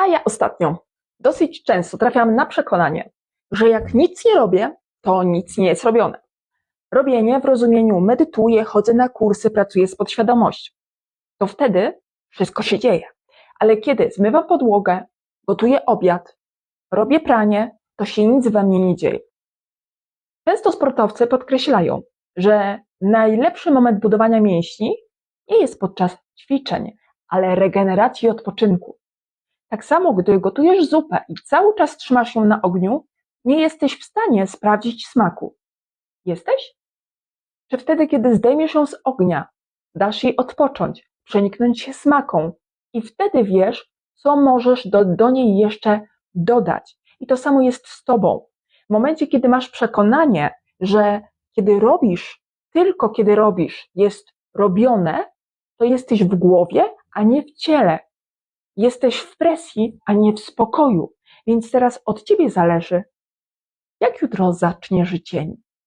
A ja ostatnio dosyć często trafiam na przekonanie, że jak nic nie robię, to nic nie jest robione. Robienie w rozumieniu medytuję, chodzę na kursy, pracuję z podświadomością. To wtedy wszystko się dzieje. Ale kiedy zmywam podłogę, gotuję obiad, robię pranie, to się nic we mnie nie dzieje. Często sportowcy podkreślają, że najlepszy moment budowania mięśni nie jest podczas ćwiczeń, ale regeneracji i odpoczynku. Tak samo, gdy gotujesz zupę i cały czas trzymasz ją na ogniu, nie jesteś w stanie sprawdzić smaku. Jesteś? Czy wtedy, kiedy zdejmiesz ją z ognia, dasz jej odpocząć, przeniknąć się smaką i wtedy wiesz, co możesz do, do niej jeszcze dodać. I to samo jest z tobą. W momencie, kiedy masz przekonanie, że kiedy robisz, tylko kiedy robisz, jest robione, to jesteś w głowie, a nie w ciele. Jesteś w presji, a nie w spokoju. Więc teraz od ciebie zależy, jak jutro zaczniesz dzień.